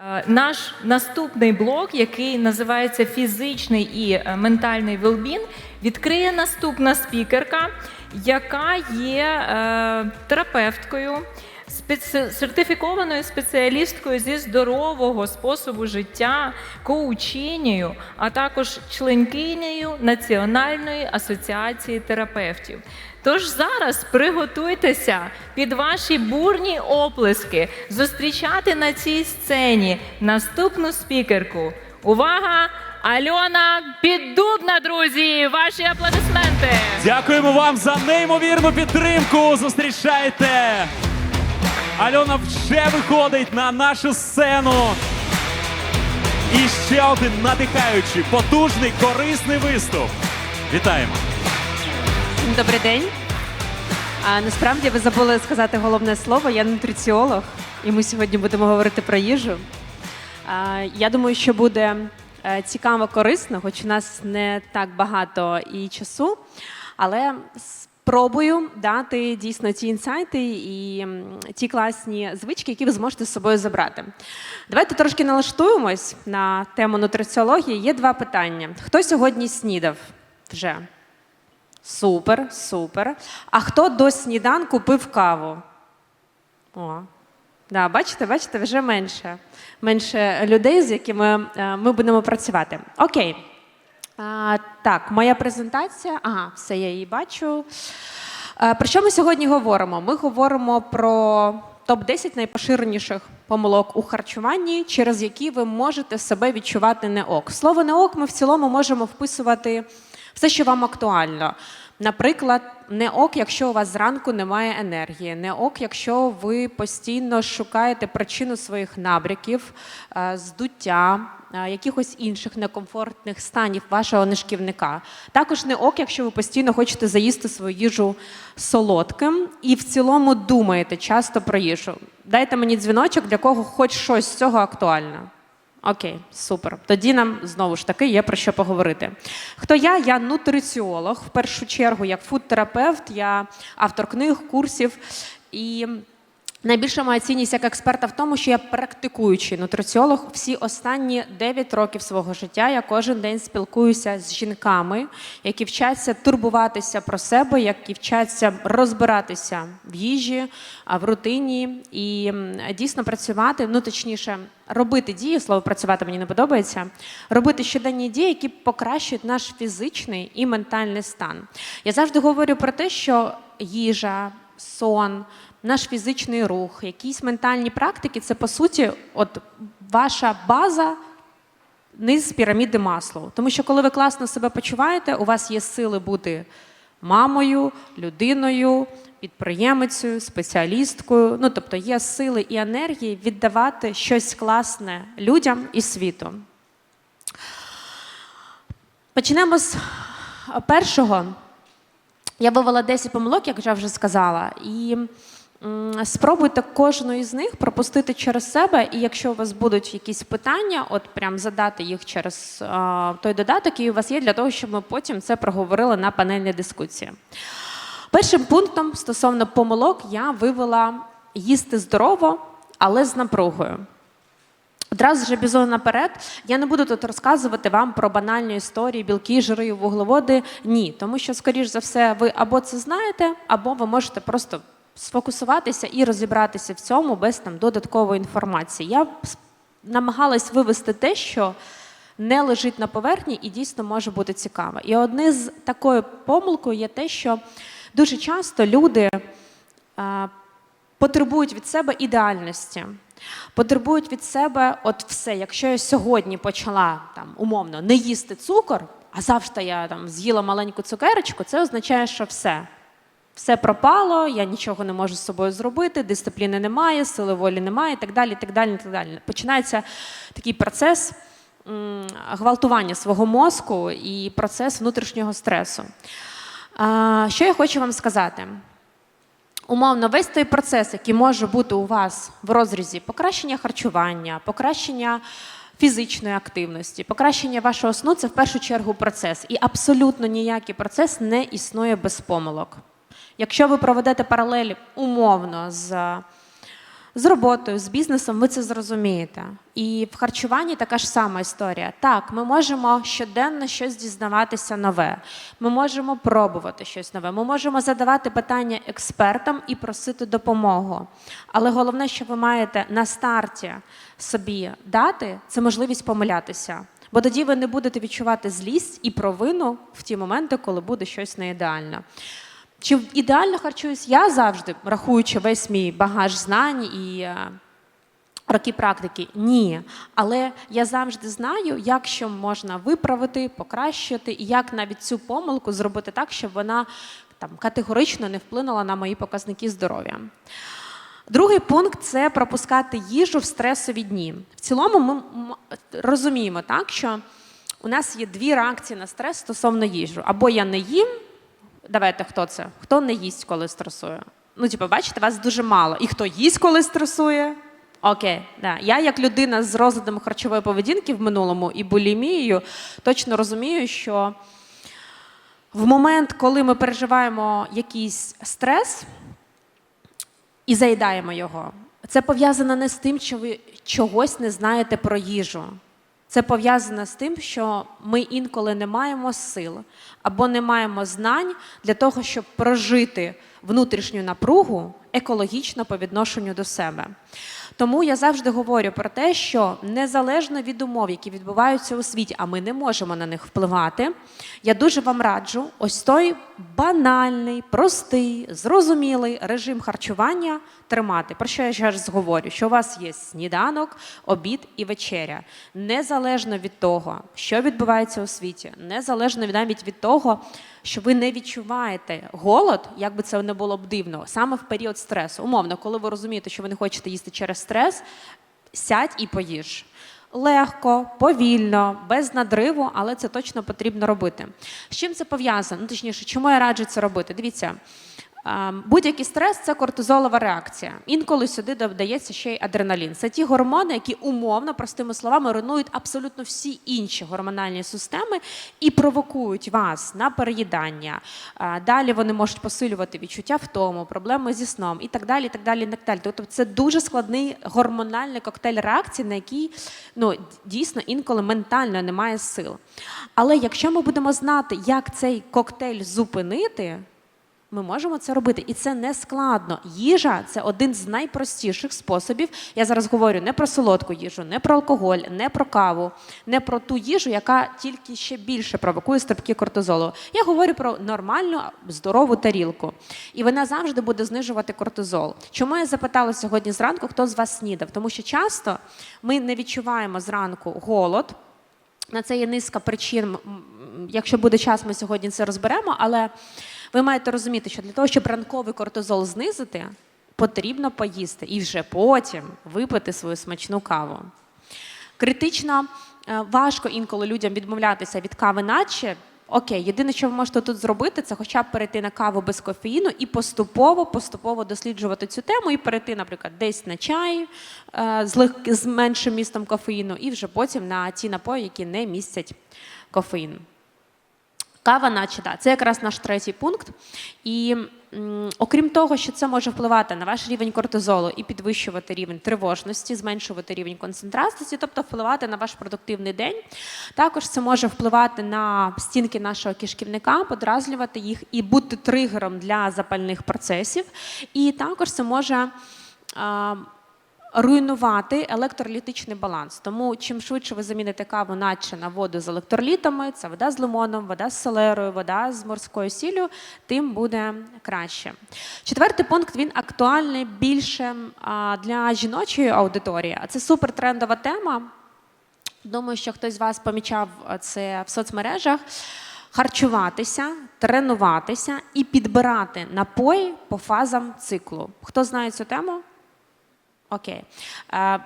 Е, Наш наступний блок, який називається фізичний і е, ментальний велбін, відкриє наступна спікерка, яка є е, терапевткою, сертифікованою спеціалісткою зі здорового способу життя, коучинею, а також членкинею Національної асоціації терапевтів. Тож зараз приготуйтеся під ваші бурні оплески зустрічати на цій сцені наступну спікерку. Увага! Альона Піддубна, друзі! Ваші аплодисменти! Дякуємо вам за неймовірну підтримку. Зустрічайте! Альона вже виходить на нашу сцену. І ще один надихаючий, потужний, корисний виступ. Вітаємо! Добрий день. Насправді ви забули сказати головне слово. Я нутриціолог, і ми сьогодні будемо говорити про їжу. Я думаю, що буде е, цікаво, корисно, хоч у нас не так багато і часу, але спробую дати дійсно ті інсайти і ті класні звички, які ви зможете з собою забрати. Давайте трошки налаштуємось на тему нутриціології. Є два питання: хто сьогодні снідав вже? Супер, супер. А хто до сніданку пив каву? О, да, бачите, бачите, вже менше. Менше людей, з якими е, ми будемо працювати. Окей. А, так, моя презентація. Ага, все, я її бачу. Е, про що ми сьогодні говоримо? Ми говоримо про топ-10 найпоширеніших помилок у харчуванні, через які ви можете себе відчувати не ок. Слово не ок ми в цілому можемо вписувати все, що вам актуально. Наприклад, не ок, якщо у вас зранку немає енергії, не ок, якщо ви постійно шукаєте причину своїх набряків, е, здуття, е, якихось інших некомфортних станів вашого нишківника. Також не ок, якщо ви постійно хочете заїсти свою їжу солодким і в цілому думаєте часто про їжу. Дайте мені дзвіночок, для кого хоч щось з цього актуально. Окей, супер. Тоді нам знову ж таки є про що поговорити. Хто я? Я нутриціолог. В першу чергу, як фудтерапевт, я автор книг, курсів. І найбільша моя цінність як експерта в тому, що я практикуючий нутриціолог. Всі останні 9 років свого життя я кожен день спілкуюся з жінками, які вчаться турбуватися про себе, які вчаться розбиратися в їжі, в рутині і дійсно працювати, ну точніше, робити дії, слово працювати мені не подобається, робити щоденні дії, які покращують наш фізичний і ментальний стан. Я завжди говорю про те, що їжа, сон, наш фізичний рух, якісь ментальні практики це по суті, от ваша база. Низ піраміди Маслоу. Тому що коли ви класно себе почуваєте, у вас є сили бути мамою, людиною, підприємицею, спеціалісткою. Ну, тобто є сили і енергії віддавати щось класне людям і світу. Почнемо з першого. Я вивела 10 помилок, як я вже сказала, і спробуйте кожну із них пропустити через себе. І якщо у вас будуть якісь питання, от прям задати їх через той додаток, який у вас є, для того, щоб ми потім це проговорили на панельній дискусії. Першим пунктом стосовно помилок я вивела їсти здорово, але з напругою. Одразу же бізон наперед. Я не буду тут розказувати вам про банальні історії, білки, жири, вуглеводи. Ні, тому що, скоріш за все, ви або це знаєте, або ви можете просто сфокусуватися і розібратися в цьому без там додаткової інформації. Я намагалась вивести те, що не лежить на поверхні і дійсно може бути цікаво. І одне з такою помилкою є те, що дуже часто люди. а, потребують від себе ідеальності, потребують від себе от все. Якщо я сьогодні почала там умовно не їсти цукор, а завжди я там з'їла маленьку цукерочку, це означає, що все. Все пропало, я нічого не можу з собою зробити, дисципліни немає, сили волі немає, і так далі. так далі, так далі. Починається такий процес гвалтування свого мозку і процес внутрішнього стресу. Що я хочу вам сказати? Умовно, весь той процес, який може бути у вас в розрізі покращення харчування, покращення фізичної активності, покращення вашого сну це в першу чергу процес. І абсолютно ніякий процес не існує без помилок. Якщо ви проведете паралель умовно з з роботою, з бізнесом, ви це зрозумієте. І в харчуванні така ж сама історія. Так, ми можемо щоденно щось дізнаватися нове. Ми можемо пробувати щось нове. Ми можемо задавати питання експертам і просити допомогу. Але головне, що ви маєте на старті собі дати, це можливість помилятися. Бо тоді ви не будете відчувати злість і провину в ті моменти, коли буде щось не ідеально. Чи ідеально харчуюсь я завжди, рахуючи весь мій багаж знань і е, роки практики? Ні. Але я завжди знаю, як що можна виправити, покращити, і як навіть цю помилку зробити так, щоб вона там категорично не вплинула на мої показники здоров'я. Другий пункт це пропускати їжу в стресові дні. В цілому ми розуміємо так, що у нас є дві реакції на стрес стосовно їжі. Або я не їм, давайте хто це? Хто не їсть, коли стресує? Ну, типу, бачите, вас дуже мало. І хто їсть, коли стресує? Окей, да. я як людина з розладом харчової поведінки в минулому і булімією, точно розумію, що в момент, коли ми переживаємо якийсь стрес, і заїдаємо його. Це пов'язано не з тим, що ви чогось не знаєте про їжу. Це пов'язано з тим, що ми інколи не маємо сил або не маємо знань для того, щоб прожити внутрішню напругу екологічно по відношенню до себе. Тому я завжди говорю про те, що незалежно від умов, які відбуваються у світі, а ми не можемо на них впливати, я дуже вам раджу ось той банальний, простий, зрозумілий режим харчування тримати. Про що я зараз говорю? Що у вас є сніданок, обід і вечеря. Незалежно від того, що відбувається у світі, незалежно навіть від того, що ви не відчуваєте голод, як би це не було б дивно, саме в період стресу. Умовно, коли ви розумієте, що ви не хочете їсти через стрес, сядь і поїж. Легко, повільно, без надриву, але це точно потрібно робити. З чим це пов'язано? Ну, точніше, чому я раджу це робити? Дивіться. Будь-який стрес це кортизолова реакція. Інколи сюди додається ще й адреналін. Це ті гормони, які умовно, простими словами, руйнують абсолютно всі інші гормональні системи і провокують вас на переїдання. Далі вони можуть посилювати відчуття втому, проблеми зі сном і так далі. І так далі, і так далі. Тобто це дуже складний гормональний коктейль реакцій, на який ну, дійсно інколи ментально немає сил. Але якщо ми будемо знати, як цей коктейль зупинити. Ми можемо це робити, і це не складно. Їжа це один з найпростіших способів. Я зараз говорю не про солодку їжу, не про алкоголь, не про каву, не про ту їжу, яка тільки ще більше провокує стрибки кортизолу. Я говорю про нормальну здорову тарілку, і вона завжди буде знижувати кортизол. Чому я запитала сьогодні зранку, хто з вас снідав? Тому що часто ми не відчуваємо зранку голод. На це є низка причин. Якщо буде час, ми сьогодні це розберемо. Але ви маєте розуміти, що для того, щоб ранковий кортизол знизити, потрібно поїсти і вже потім випити свою смачну каву. Критично е, важко інколи людям відмовлятися від кави, наче. Окей, єдине, що ви можете тут зробити, це хоча б перейти на каву без кофеїну і поступово, поступово досліджувати цю тему і перейти, наприклад, десь на чай е, з, лег... з меншим містом кофеїну, і вже потім на ті напої, які не містять кофеїн. Кава, наче да, це якраз наш третій пункт. І окрім того, що це може впливати на ваш рівень кортизолу і підвищувати рівень тривожності, зменшувати рівень концентрації, тобто впливати на ваш продуктивний день. Також це може впливати на стінки нашого кишківника, подразнювати їх і бути тригером для запальних процесів. І також це може. а, руйнувати електролітичний баланс. Тому чим швидше ви заміните каву наче на воду з електролітами, це вода з лимоном, вода з селерою, вода з морською сіллю, тим буде краще. Четвертий пункт він актуальний більше для жіночої аудиторії, а це супертрендова тема. Думаю, що хтось з вас помічав це в соцмережах. Харчуватися, тренуватися і підбирати напої по фазам циклу. Хто знає цю тему? Окей. Е,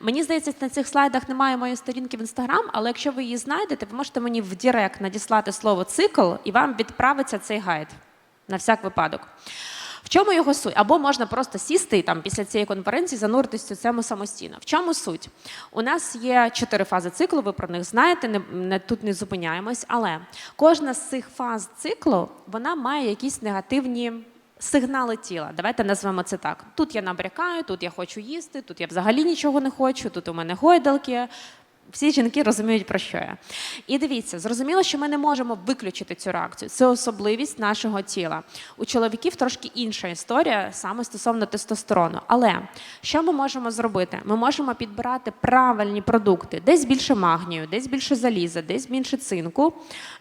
мені здається, на цих слайдах немає моєї сторінки в інстаграм, але якщо ви її знайдете, ви можете мені в Директ надіслати слово цикл, і вам відправиться цей гайд на всяк випадок. В чому його суть? Або можна просто сісти там після цієї конференції зануритися цьому самостійно. В чому суть? У нас є чотири фази циклу, ви про них знаєте, не, не, тут не зупиняємось, але кожна з цих фаз циклу вона має якісь негативні сигнали тіла. Давайте назвемо це так. Тут я набрякаю, тут я хочу їсти, тут я взагалі нічого не хочу, тут у мене гойдалки. Всі жінки розуміють, про що я. І дивіться, зрозуміло, що ми не можемо виключити цю реакцію. Це особливість нашого тіла. У чоловіків трошки інша історія саме стосовно тестостерону. Але що ми можемо зробити? Ми можемо підбирати правильні продукти, десь більше магнію, десь більше заліза, десь більше цинку,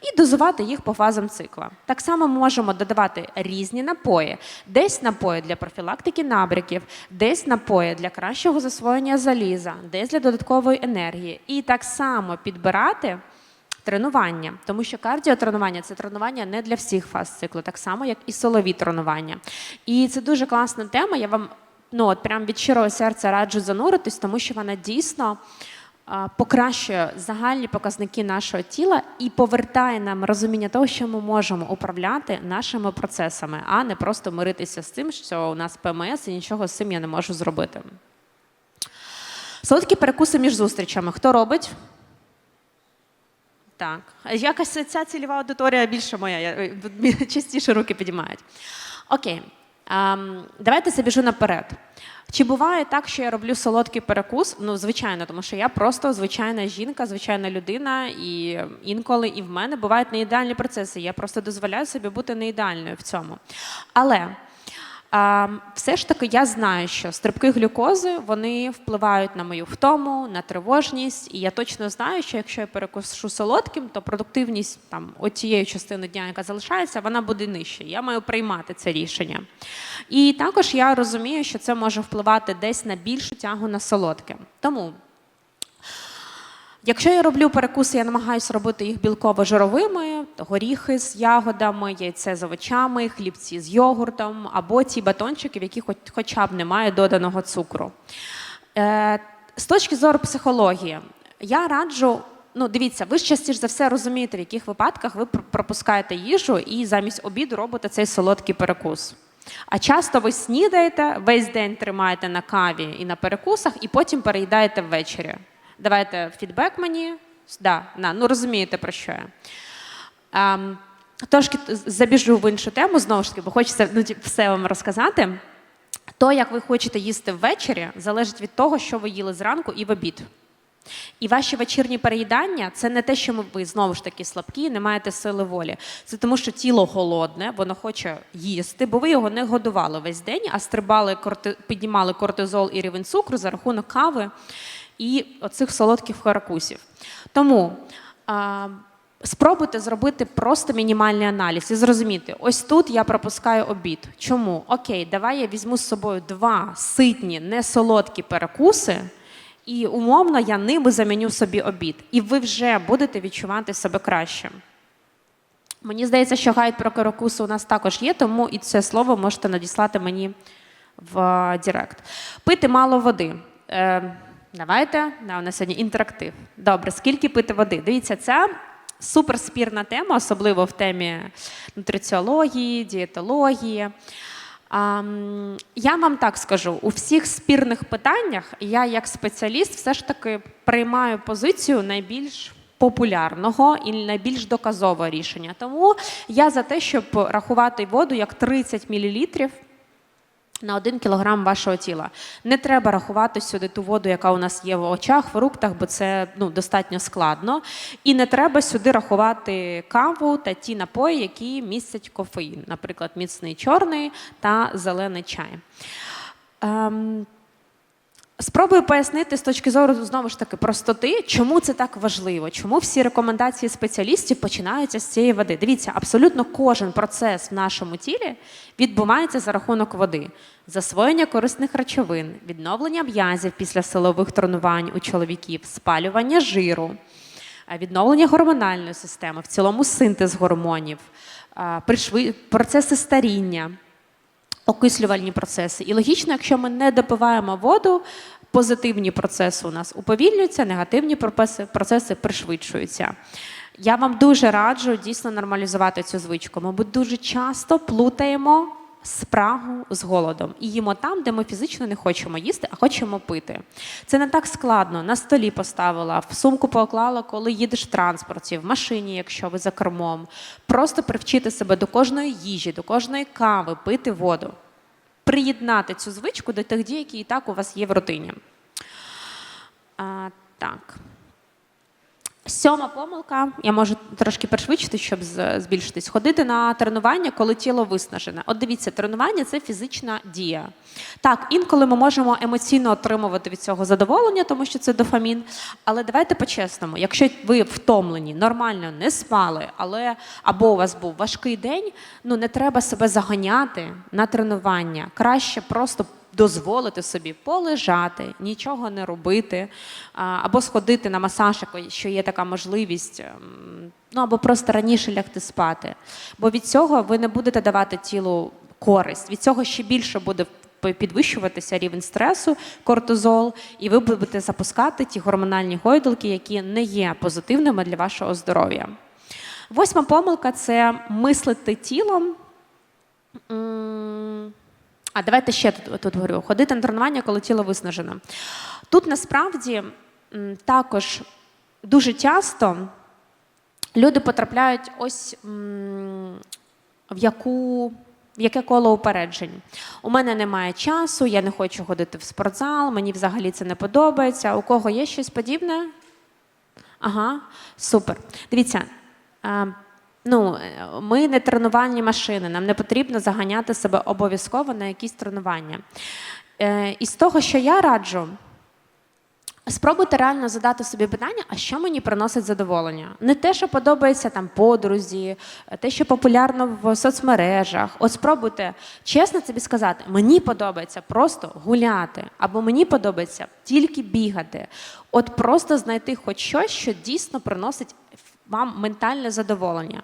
і дозувати їх по фазам цикла. Так само ми можемо додавати різні напої, десь напої для профілактики набряків, десь напої для кращого засвоєння заліза, десь для додаткової енергії. І так само підбирати. Тренування, тому що кардіотренування це тренування не для всіх фаз циклу, так само як і силові тренування. І це дуже класна тема. Я вам ну от прям від щирого серця раджу зануритись, тому що вона дійсно покращує загальні показники нашого тіла і повертає нам розуміння того, що ми можемо управляти нашими процесами, а не просто миритися з тим, що у нас ПМС і нічого з цим я не можу зробити. Солодкі перекуси між зустрічами. Хто робить? Так. Якось ця цільова аудиторія більше моя, я- е, частіше руки підіймають. Окей. Ем, давайте забіжу наперед. Чи буває так, що я роблю солодкий перекус? Ну, звичайно, тому що я просто звичайна жінка, звичайна людина, і інколи і в мене бувають неідеальні процеси. Я просто дозволяю собі бути неідеальною в цьому. Але все ж таки я знаю, що стрибки глюкози вони впливають на мою втому, на тривожність, і я точно знаю, що якщо я перекушу солодким, то продуктивність там тієї частини дня, яка залишається, вона буде нижча. Я маю приймати це рішення. І також я розумію, що це може впливати десь на більшу тягу на солодке. Тому Якщо я роблю перекуси, я намагаюся робити їх білково-жировими, горіхи з ягодами, яйце з овочами, хлібці з йогуртом або ті батончики, в яких хоча б немає доданого цукру. Е, з точки зору психології, я раджу. Ну, дивіться, ви ж частіше за все розумієте, в яких випадках ви пропускаєте їжу і замість обіду робите цей солодкий перекус. А часто ви снідаєте, весь день тримаєте на каві і на перекусах, і потім переїдаєте ввечері. Давайте фідбек мені. Да, на, ну розумієте про що я. Ем, трошки забіжу в іншу тему, знову ж таки, бо хочеться ну, все вам розказати. То, як ви хочете їсти ввечері, залежить від того, що ви їли зранку і в обід. І ваші вечірні переїдання це не те, що ви знову ж таки слабкі, не маєте сили волі. Це тому, що тіло голодне, воно хоче їсти, бо ви його не годували весь день, а стрибали корти... піднімали кортизол і рівень цукру за рахунок кави і оцих солодких харакусів. Тому а, спробуйте зробити просто мінімальний аналіз і зрозуміти, ось тут я пропускаю обід. Чому? Окей, давай я візьму з собою два ситні, несолодкі перекуси. І умовно я ними заміню собі обід. І ви вже будете відчувати себе краще. Мені здається, що гайд про перекуси у нас також є, тому і це слово можете надіслати мені в е, Директ. Пити мало води. Давайте, да, у нас сьогодні інтерактив. Добре, скільки пити води? Дивіться, це суперспірна тема, особливо в темі нутриціології, дієтології. А, я вам так скажу: у всіх спірних питаннях я, як спеціаліст, все ж таки приймаю позицію найбільш популярного і найбільш доказового рішення. Тому я за те, щоб рахувати воду як 30 мл на 1 кілограм вашого тіла. Не треба рахувати сюди ту воду, яка у нас є в очах, фруктах, бо це ну, достатньо складно. І не треба сюди рахувати каву та ті напої, які містять кофеїн, наприклад, міцний чорний та зелений чай. Ем, Спробую пояснити з точки зору знову ж таки простоти, чому це так важливо, чому всі рекомендації спеціалістів починаються з цієї води. Дивіться, абсолютно кожен процес в нашому тілі відбувається за рахунок води: засвоєння корисних речовин, відновлення м'язів після силових тренувань у чоловіків, спалювання жиру, е, відновлення гормональної системи, в цілому синтез гормонів, е, процеси старіння окислювальні процеси. І логічно, якщо ми не допиваємо воду, позитивні процеси у нас уповільнюються, негативні процеси, пришвидшуються. Я вам дуже раджу дійсно нормалізувати цю звичку. Ми дуже часто плутаємо спрагу з голодом і їмо там, де ми фізично не хочемо їсти, а хочемо пити. Це не так складно. На столі поставила, в сумку поклала, коли їдеш в транспорті, в машині, якщо ви за кермом. Просто привчити себе до кожної їжі, до кожної кави, пити воду. Приєднати цю звичку до тих дій, які і так у вас є в рутині. А, так. Сьома помилка, я можу трошки пришвидшити, щоб збільшитись. Ходити на тренування, коли тіло виснажене. От дивіться, тренування це фізична дія. Так, інколи ми можемо емоційно отримувати від цього задоволення, тому що це дофамін. Але давайте по-чесному, якщо ви втомлені, нормально не спали, але або у вас був важкий день, ну не треба себе заганяти на тренування. Краще просто дозволити собі полежати, нічого не робити, або сходити на масаж, якщо є така можливість, ем, ну або просто раніше лягти спати. Бо від цього ви не будете давати тілу користь. Від цього ще більше буде підвищуватися рівень стресу, кортизол, і ви будете запускати ті гормональні гойдалки, які не є позитивними для вашого здоров'я. Восьма помилка це мислити тілом. А давайте ще тут, тут говорю: ходити на тренування, коли тіло виснажено. Тут насправді також дуже часто люди потрапляють ось в яку. Яке коло упереджень? У мене немає часу, я не хочу ходити в спортзал, мені взагалі це не подобається. У кого є щось подібне? Ага, супер. Дивіться, е, ну, е, ми не тренувальні машини, нам не потрібно заганяти себе обов'язково на якісь тренування. Е, і з того, що я раджу, Спробуйте реально задати собі питання, а що мені приносить задоволення? Не те, що подобається там подрузі, те, що популярно в соцмережах. От спробуйте чесно собі сказати, мені подобається просто гуляти, або мені подобається тільки бігати. От просто знайти хоч щось, що дійсно приносить вам ментальне задоволення.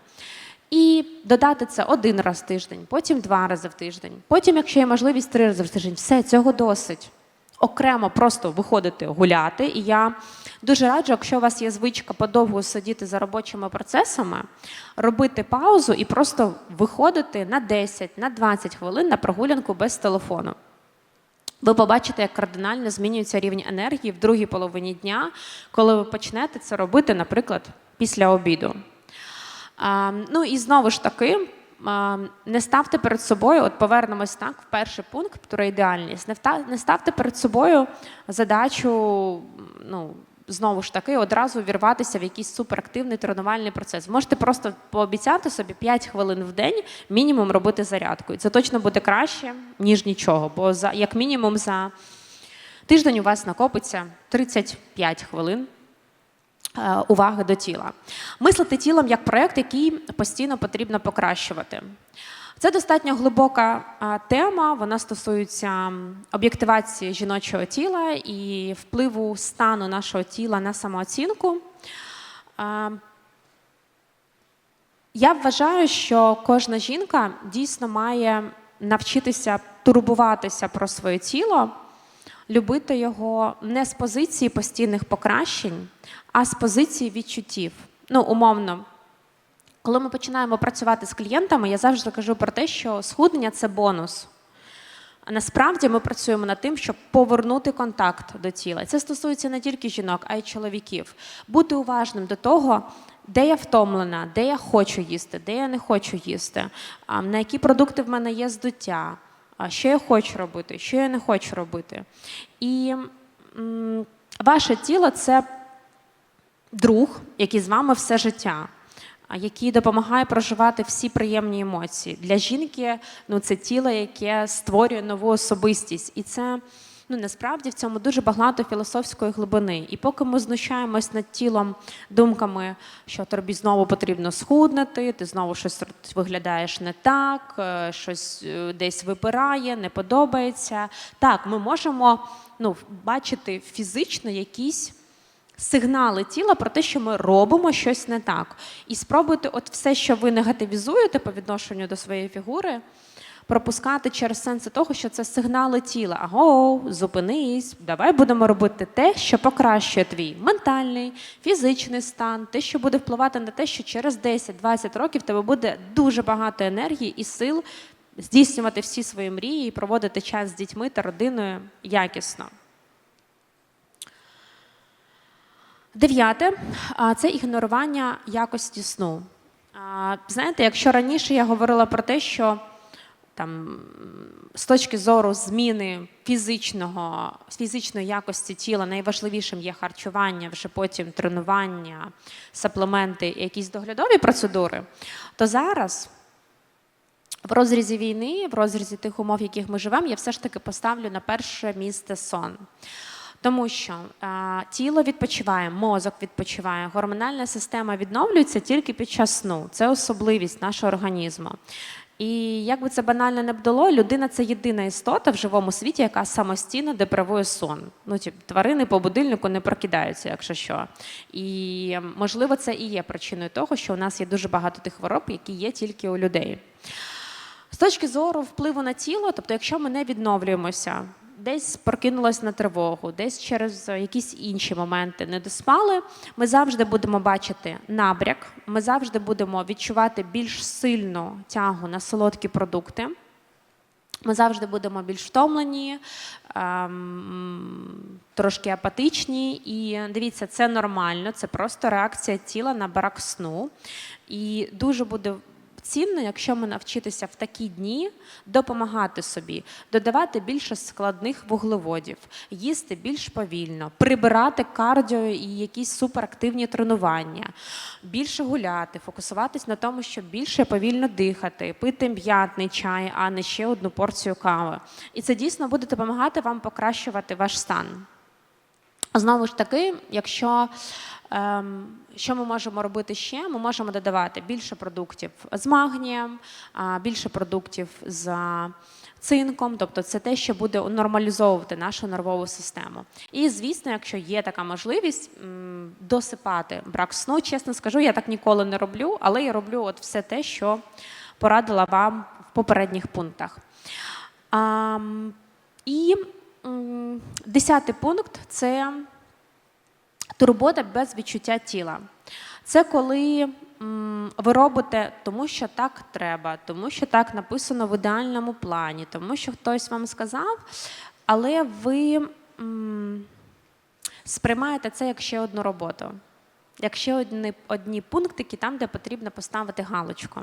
І додати це один раз в тиждень, потім два рази в тиждень, потім, якщо є можливість, три рази в тиждень. Все, цього досить окремо просто виходити гуляти. І я дуже раджу, якщо у вас є звичка подовго сидіти за робочими процесами, робити паузу і просто виходити на 10, на 20 хвилин на прогулянку без телефону. Ви побачите, як кардинально змінюється рівень енергії в другій половині дня, коли ви почнете це робити, наприклад, після обіду. Ну і знову ж таки, не ставте перед собою, от повернемось так в перший пункт про ідеальність. Не, ставте перед собою задачу, ну. Знову ж таки, одразу вірватися в якийсь суперактивний тренувальний процес. Можете просто пообіцяти собі 5 хвилин в день мінімум робити зарядку. І це точно буде краще, ніж нічого. Бо за як мінімум за тиждень у вас накопиться 35 хвилин уваги до тіла. Мислити тілом як проєкт, який постійно потрібно покращувати. Це достатньо глибока е, тема. Вона стосується об'єктивації жіночого тіла і впливу стану нашого тіла на самооцінку. Е, Я вважаю, що кожна жінка дійсно має навчитися турбуватися про своє тіло, любити його не з позиції постійних покращень, а з позиції відчуттів. Ну, умовно, коли ми починаємо працювати з клієнтами, я завжди кажу про те, що схуднення це бонус. А насправді ми працюємо над тим, щоб повернути контакт до тіла. Це стосується не тільки жінок, а й чоловіків. Бути уважним до того, де я втомлена, де я хочу їсти, де я не хочу їсти, на які продукти в мене є здуття, що я хочу робити, що я не хочу робити. І ваше тіло це друг, який з вами все життя. Який допомагає проживати всі приємні емоції. Для жінки ну, це тіло, яке створює нову особистість. І це ну, насправді в цьому дуже багато філософської глибини. І поки ми знущаємось над тілом думками, що тобі знову потрібно схуднути, ти знову щось виглядаєш не так, е, щось е, десь випирає, не подобається. Так, ми можемо ну, бачити фізично якісь сигнали тіла про те, що ми робимо щось не так. І спробуйте от все, що ви негативізуєте по відношенню до своєї фігури, пропускати через сенси того, що це сигнали тіла. Аго, зупинись, давай будемо робити те, що покращує твій ментальний, фізичний стан, те, що буде впливати на те, що через 10-20 років тебе буде дуже багато енергії і сил здійснювати всі свої мрії і проводити час з дітьми та родиною якісно. Дев'яте це ігнорування якості сну. Знаєте, якщо раніше я говорила про те, що там, з точки зору зміни фізичного, фізичної якості тіла найважливішим є харчування, вже потім тренування, саплементи і якісь доглядові процедури, то зараз в розрізі війни, в розрізі тих умов, в яких ми живемо, я все ж таки поставлю на перше місце сон. Тому що е, тіло відпочиває, мозок відпочиває, гормональна система відновлюється тільки під час сну. Це особливість нашого організму. І як би це банально не було, людина це єдина істота в живому світі, яка самостійно деправує сон. Ну, тип, тварини по будильнику не прокидаються, якщо що. І можливо, це і є причиною того, що у нас є дуже багато тих хвороб, які є тільки у людей. З точки зору впливу на тіло, тобто, якщо ми не відновлюємося, десь прокинулась на тривогу, десь через якісь інші моменти не доспали, ми завжди будемо бачити набряк, ми завжди будемо відчувати більш сильну тягу на солодкі продукти. Ми завжди будемо більш втомлені, ем, трошки апатичні. І дивіться, це нормально, це просто реакція тіла на брак сну. І дуже буде цінно, якщо ми навчитися в такі дні допомагати собі, додавати більше складних вуглеводів, їсти більш повільно, прибирати кардіо і якісь суперактивні тренування, більше гуляти, фокусуватись на тому, щоб більше повільно дихати, пити м'ятний чай, а не ще одну порцію кави. І це дійсно буде допомагати вам покращувати ваш стан. Знову ж таки, якщо що ми можемо робити ще? Ми можемо додавати більше продуктів з магнієм, більше продуктів з цинком, тобто це те, що буде нормалізовувати нашу нервову систему. І звісно, якщо є така можливість досипати брак сну, чесно скажу, я так ніколи не роблю, але я роблю от все те, що порадила вам в попередніх пунктах. І десятий пункт це турбота без відчуття тіла. Це коли ви робите тому, що так треба, тому що так написано в ідеальному плані, тому що хтось вам сказав, але ви сприймаєте це як ще одну роботу, як ще одні, одні пунктики там, де потрібно поставити галочку.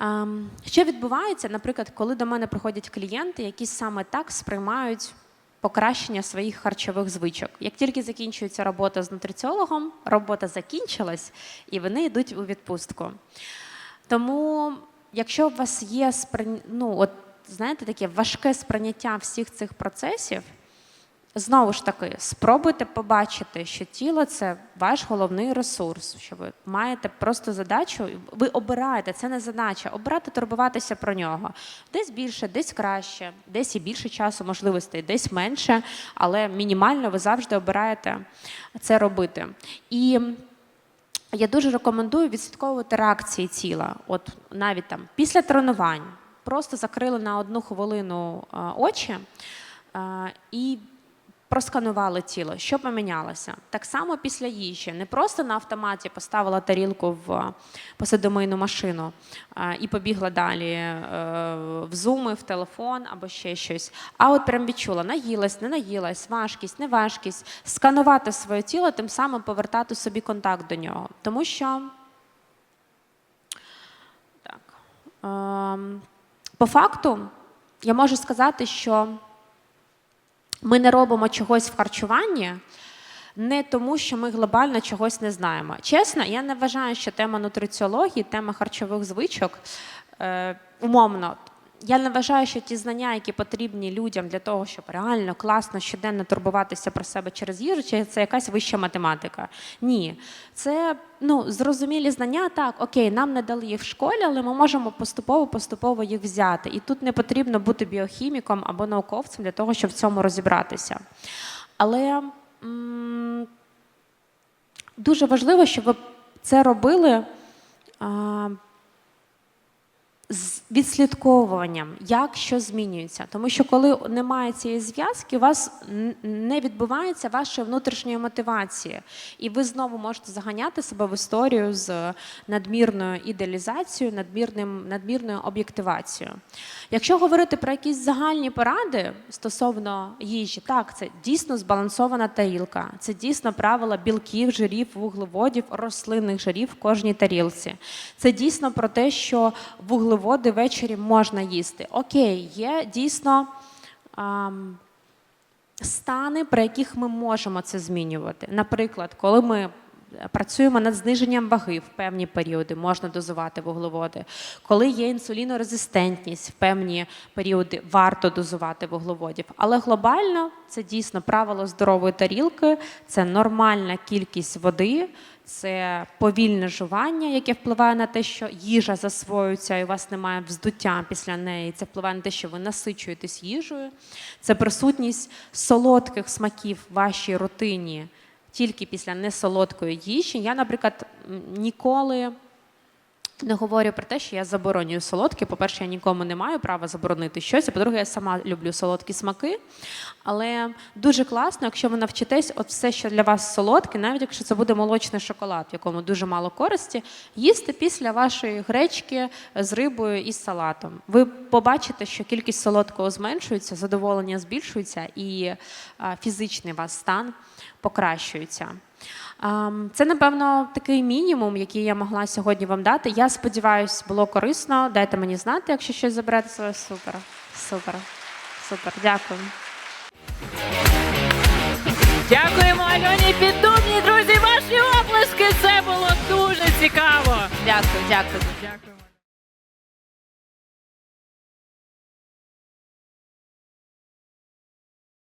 Ем, Що відбувається, наприклад, коли до мене приходять клієнти, які саме так сприймають покращення своїх харчових звичок. Як тільки закінчується робота з нутриціологом, робота закінчилась, і вони йдуть у відпустку. Тому, якщо у вас є ну, от, знаєте, таке важке сприйняття всіх цих процесів, Знову ж таки, спробуйте побачити, що тіло це ваш головний ресурс, що ви маєте просто задачу, ви обираєте, це не задача, обирати турбуватися про нього. Десь більше, десь краще, десь і більше часу, можливостей, десь менше, але мінімально ви завжди обираєте це робити. І я дуже рекомендую відслідковувати реакції тіла. От навіть там після тренувань просто закрили на одну хвилину е, очі е, і просканували тіло, що помінялося. Так само після їжі. Не просто на автоматі поставила тарілку в посудомийну машину е, і побігла далі е, в зуми, в телефон або ще щось. А от прям відчула, наїлась, не наїлась, важкість, не важкість, сканувати своє тіло, тим самим повертати собі контакт до нього. Тому що так. Ем, по факту я можу сказати, що ми не робимо чогось в харчуванні не тому, що ми глобально чогось не знаємо. Чесно, я не вважаю, що тема нутриціології, тема харчових звичок е, умовно. Я не вважаю, що ті знання, які потрібні людям для того, щоб реально класно щоденно турбуватися про себе через їжу, чи це якась вища математика. Ні, це ну зрозумілі знання. Так, окей, нам не дали їх в школі, але ми можемо поступово-поступово їх взяти. І тут не потрібно бути біохіміком або науковцем для того, щоб в цьому розібратися. Але м- дуже важливо, щоб ви це робили. А, з відслідковуванням, як що змінюється. Тому що коли немає цієї зв'язки, у вас не відбувається вашої внутрішньої мотивації, і ви знову можете заганяти себе в історію з надмірною ідеалізацією, надмірним, надмірною об'єктивацією. Якщо говорити про якісь загальні поради стосовно їжі, так, це дійсно збалансована тарілка, це дійсно правила білків, жирів, вуглеводів, рослинних жирів в кожній тарілці. Це дійсно про те, що вуглеводи ввечері можна їсти. Окей, є дійсно. ам, стани, при яких ми можемо це змінювати. Наприклад, коли ми е, працюємо над зниженням ваги в певні періоди, можна дозувати вуглеводи. Коли є інсулінорезистентність в певні періоди, варто дозувати вуглеводів. Але глобально це дійсно правило здорової тарілки, це нормальна кількість води. Це повільне жування, яке впливає на те, що їжа засвоюється, і у вас немає вздуття після неї. Це впливає на те, що ви насичуєтесь їжею. Це присутність солодких смаків в вашій рутині тільки після несолодкої їжі. Я, наприклад, ніколи не говорю про те, що я заборонюю солодке. По-перше, я нікому не маю права заборонити щось. А по-друге, я сама люблю солодкі смаки. Але дуже класно, якщо ви навчитесь, от все, що для вас солодке, навіть якщо це буде молочний шоколад, в якому дуже мало користі, їсти після вашої гречки з рибою і салатом. Ви побачите, що кількість солодкого зменшується, задоволення збільшується і фізичний ваш стан покращується. Це, напевно, такий мінімум, який я могла сьогодні вам дати. Я сподіваюся, було корисно. Дайте мені знати, якщо щось заберете своє. Супер. Супер. Супер. Дякую. Дякуємо Альоні Піддубній, друзі. Ваші оплески. Це було дуже цікаво. Дякую, дякую. Дякую.